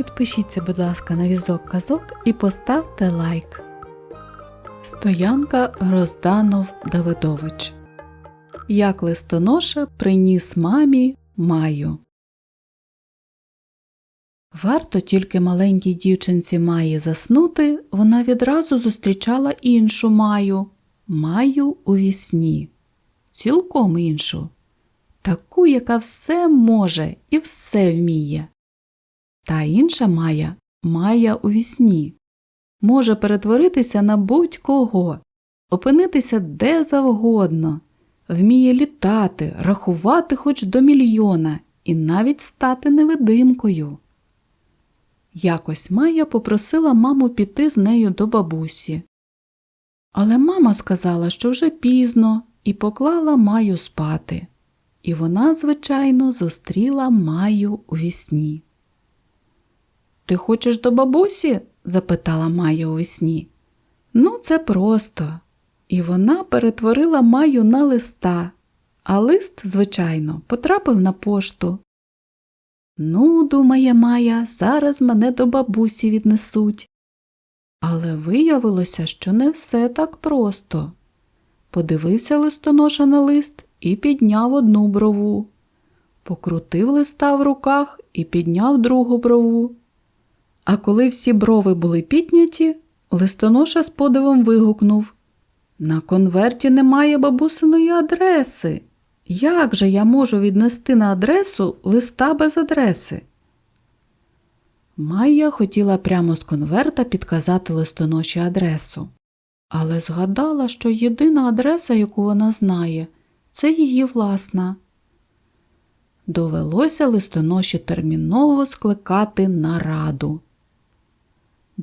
Підпишіться, будь ласка, на візок казок і поставте лайк. Стоянка Грозданов Давидович. Як листоноша приніс мамі Маю. Варто тільки маленькій дівчинці Маї заснути, вона відразу зустрічала іншу Маю Маю у вісні. Цілком іншу. Таку, яка все може і все вміє. Та інша Майя Майя у вісні. Може перетворитися на будь-кого, опинитися де завгодно, вміє літати, рахувати хоч до мільйона і навіть стати невидимкою. Якось Майя попросила маму піти з нею до бабусі. Але мама сказала, що вже пізно, і поклала Маю спати. І вона, звичайно, зустріла Маю у вісні. Ти хочеш до бабусі? запитала Майя у вісні. Ну, це просто. І вона перетворила Маю на листа, а лист, звичайно, потрапив на пошту. Ну, думає Майя, зараз мене до бабусі віднесуть. Але виявилося, що не все так просто. Подивився листоноша на лист і підняв одну брову. Покрутив листа в руках і підняв другу брову. А коли всі брови були підняті, листоноша з подивом вигукнув На конверті немає бабусиної адреси. Як же я можу віднести на адресу листа без адреси? Майя хотіла прямо з конверта підказати листоноші адресу, але згадала, що єдина адреса, яку вона знає, це її власна. Довелося листоноші терміново скликати нараду.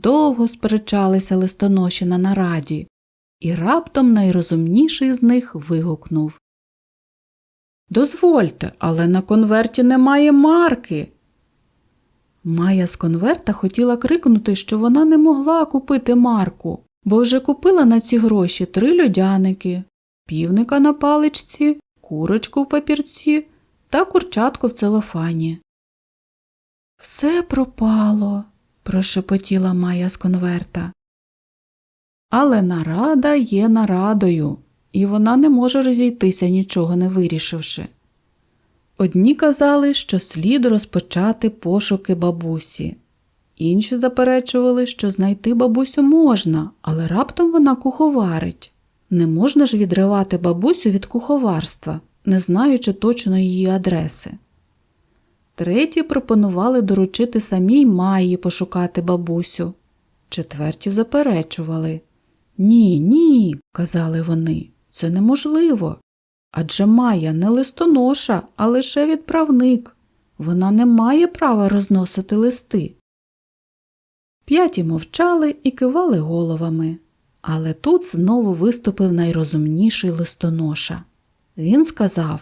Довго сперечалися листоноші на нараді, і раптом найрозумніший з них вигукнув Дозвольте, але на конверті немає марки. Майя з конверта хотіла крикнути, що вона не могла купити марку, бо вже купила на ці гроші три льодяники, півника на паличці, курочку в папірці та курчатку в целофані. Все пропало, прошепотіла Майя з конверта. Але нарада є нарадою, і вона не може розійтися, нічого не вирішивши. Одні казали, що слід розпочати пошуки бабусі, інші заперечували, що знайти бабусю можна, але раптом вона куховарить. Не можна ж відривати бабусю від куховарства, не знаючи точно її адреси. Треті пропонували доручити самій Майї пошукати бабусю. Четверті заперечували. Ні, ні, казали вони, це неможливо. Адже Майя не листоноша, а лише відправник. Вона не має права розносити листи. П'яті мовчали і кивали головами. Але тут знову виступив найрозумніший листоноша. Він сказав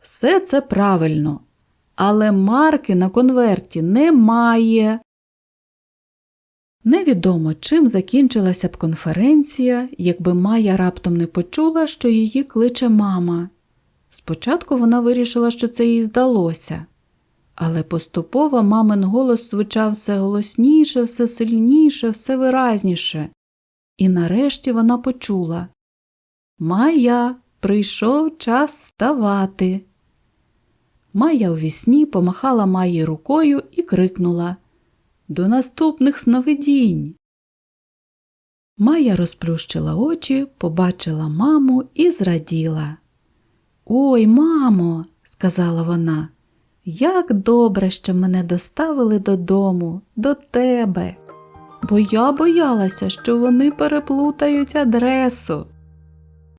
Все це правильно, але марки на конверті немає. Невідомо, чим закінчилася б конференція, якби Майя раптом не почула, що її кличе мама. Спочатку вона вирішила, що це їй здалося, але поступово мамин голос звучав все голосніше, все сильніше, все виразніше. І нарешті вона почула Майя, прийшов час вставати. Майя у вісні помахала Майї рукою і крикнула До наступних сновидінь. Майя розплющила очі, побачила маму і зраділа. Ой, мамо, сказала вона, як добре, що мене доставили додому, до тебе. Бо я боялася, що вони переплутають адресу.